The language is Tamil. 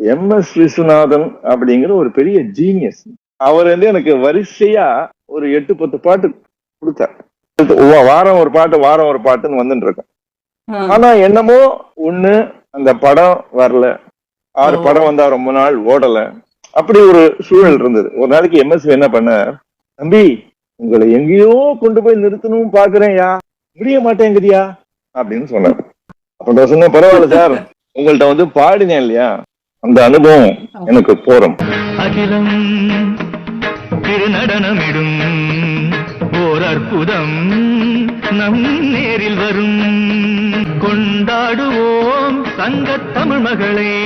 எம் எஸ் விஸ்வநாதன் அப்படிங்கிற ஒரு பெரிய ஜீனியஸ் அவர் வந்து எனக்கு வரிசையா ஒரு எட்டு பத்து பாட்டு கொடுத்தார். வாரம் ஒரு பாட்டு வாரம் ஒரு பாட்டுன்னு வந்துட்டு இருக்கேன். ஆனா என்னமோ ஒண்ணு அந்த படம் வரல. ஆறு. படம் வந்தா ரொம்ப நாள் ஓடல. அப்படி ஒரு சூழல் இருந்தது. ஒரு நாளைக்கு எம்எஸ்வி என்ன பண்ணார்? தம்பி உங்களை எங்கேயோ கொண்டு போய் நிறுத்தணும் பாக்குறேன்யா முடிய மாட்டேங்குதியா? அப்படின்னு சொன்னார். அப்ப நான் சொன்னேன் பரவாயில்ல சார். உங்கள்ட்ட வந்து பாடினேன் இல்லையா? அந்த அனுபவம் எனக்கு போறோம். அகிலம் திருநடனமிடும். ஓர் அற்புதம் நம் நேரில் வரும். கொண்டாடுவோம் சங்கத் தமிழ் மகளே.